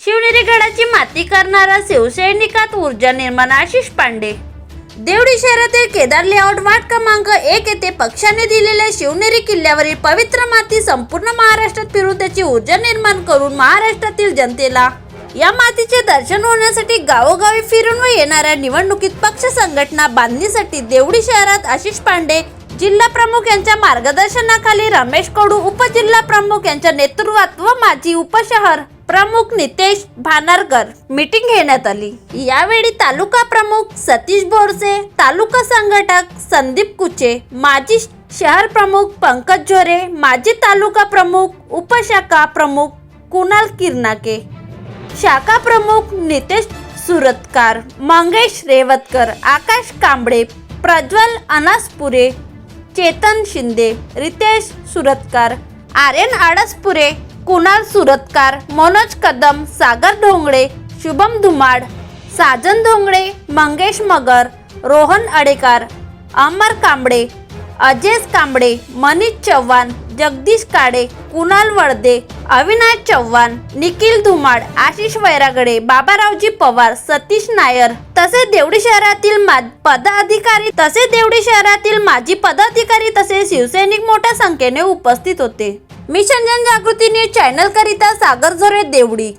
शिवनेरी गडाची माती करणारा शिवसैनिकात ऊर्जा निर्माण आशिष पांडे. देवडी शहरातील केदार लेआउट वाट क्रमांक एक येथे पक्षाने दिलेल्या शिवनेरी किल्ल्यावरील पवित्र माती संपूर्ण महाराष्ट्रात फिरून त्याची ऊर्जा निर्माण करून महाराष्ट्रातील जनतेला. या मातीचे दर्शन होण्यासाठी गावोगावी फिरून व येणाऱ्या निवडणुकीत पक्ष संघटना बांधणीसाठी देवडी शहरात आशिष पांडे जिल्हा प्रमुख यांच्या मार्गदर्शनाखाली रमेश कडू उपजिल्हा प्रमुख यांच्या नेतृत्वात व माजी उपशहर प्रमुख नितेश भानारकर मीटिंग घेण्यात आली. यावेळी तालुका प्रमुख सतीश बोरसे तालुका संघटक संदीप कुचे माजी शहर प्रमुख पंकज झोरे माजी तालुका प्रमुख उपशाखा प्रमुख कुणाल किरनाके शाखा प्रमुख नितेश सुरतकार मंगेश रेवतकर आकाश कांबळे प्रज्वल अनासपुरे चेतन शिंदे रितेश सुरतकार आर्यन आडसपुरे कुणाल सुरतकार मनोज कदम सागर ढोंगळे शुभम धुमाड साजन ढोंगळे मंगेश मगर रोहन अडेकार अमर कांबळे अजेश कांबळे मनीष चव्हाण जगदीश काळे कुणाल वळदे अविनाश चव्हाण निखिल धुमाड आशिष वैरागडे बाबारावजी पवार सतीश नायर. तसेच देवडी शहरातील मा- पदाधिकारी तसेच देवडी शहरातील माजी पदाधिकारी तसेच शिवसैनिक मोठ्या संख्येने उपस्थित होते. मिशन जनजागृती न्यूज चॅनल करिता सागर झोरे देवडी.